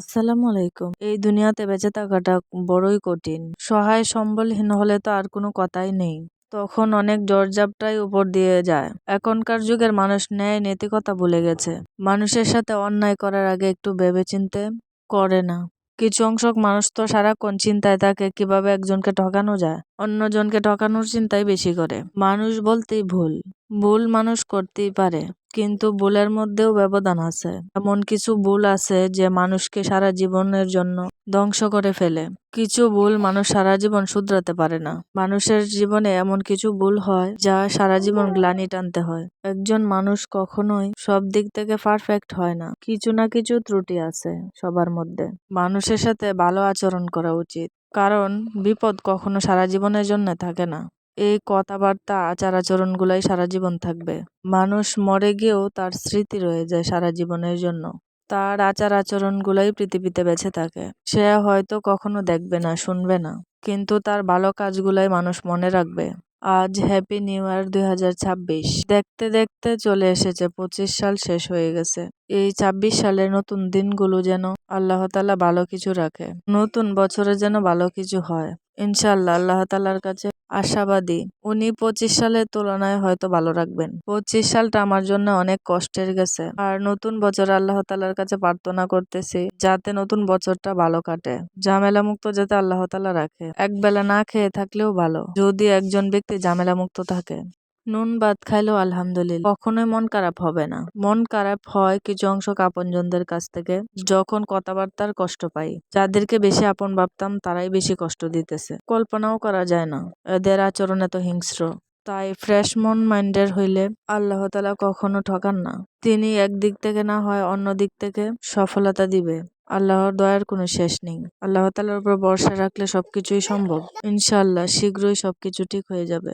আসসালামু আলাইকুম। এই দুনিয়াতে বেঁচে থাকাটা বড়ই কঠিন। সহায় সম্বলহীন হলে তো আর কোনো কথাই নেই। তখন অনেক জর্জাপটাই উপর দিয়ে যায়। এখনকার যুগের মানুষ ন্যায় নৈতিকতা ভুলে গেছে। মানুষের সাথে অন্যায় করার আগে একটু ভেবেচিন্তে করে না। কিছু অংশক মানুষ তো সারাক্ষণ চিন্তায় থাকে কীভাবে একজনকে ঠকানো যায়। অন্যজনকে ঠকানোর চিন্তাই বেশি করে। মানুষ বলতেই ভুল। ভুল মানুষ করতেই পারে, কিন্তু ভুলের মধ্যেও ব্যবধান আছে। এমন কিছু ভুল আছে যে মানুষকে সারা জীবনের জন্য ধ্বংস করে ফেলে। কিছু ভুল মানুষ সারা জীবন শুধরাতে পারে না। মানুষের জীবনে এমন কিছু ভুল হয় যা সারা জীবন গ্লানি টানতে হয়। একজন মানুষ কখনোই সব দিক থেকে পারফেক্ট হয় না। কিছু না কিছু ত্রুটি আছে সবার মধ্যে। মানুষের সাথে ভালো আচরণ করা উচিত। কারণ বিপদ কখনো সারা জীবনের জন্য থাকে না। এই কথাবার্তা আচার আচরণগুলাই সারা জীবন থাকবে। মানুষ মরে গিয়েও তার স্মৃতি রয়ে যায় সারা জীবনের জন্য। তার আচার আচরণগুলাই পৃথিবীতে বেঁচে থাকে। সে হয়তো কখনো দেখবে না, শুনবে না। কিন্তু তার ভালো কাজগুলাই মানুষ মনে রাখবে। আজ হ্যাপি নিউ ইয়ার দুই হাজার ছাব্বিশ। দেখতে দেখতে চলে এসেছে, পঁচিশ সাল শেষ হয়ে গেছে। এই ছাব্বিশ সালের নতুন দিনগুলো যেন আল্লাহ তালা ভালো কিছু রাখে। নতুন বছরে যেন ভালো কিছু হয়। ইনশাল্লাহ আল্লাহ তালার কাছে আশাবাদী। উনি পঁচিশ সালের তুলনায় হয়তো ভালো রাখবেন। পঁচিশ সালটা আমার জন্য অনেক কষ্টের গেছে। আর নতুন বছর আল্লাহ তালার কাছে প্রার্থনা করতেছি, যাতে নতুন বছরটা ভালো কাটে। ঝামেলা মুক্ত যাতে আল্লাহ তালা রাখে। এক বেলা না খেয়ে থাকলেও ভালো। যদি একজন ব্যক্তি ঝামেলা মুক্ত থাকে। নুন ভাত খাইলেও আলহামদুলিল্লাহ। কখনোই মন খারাপ হবে না। মন খারাপ হয় কিছু অংশ আপনজনদের কাছ থেকে, যখন কথাবার্তার কষ্ট পাই। যাদেরকে বেশি আপন ভাবতাম, তারাই বেশি কষ্ট দিতেছে। কল্পনাও করা যায় না। এদের আচরণ এত হিংস্র। তাই ফ্রেশ মন মাইন্ডের হইলে আল্লাহ তালা কখনো ঠকান না। তিনি একদিক থেকে না হয় অন্য দিক থেকে সফলতা দিবে। আল্লাহর দয়ার কোনো শেষ নেই। আল্লাহ তালার উপর ভরসা রাখলে সবকিছুই সম্ভব। ইনশাল্লাহ শীঘ্রই সবকিছু ঠিক হয়ে যাবে।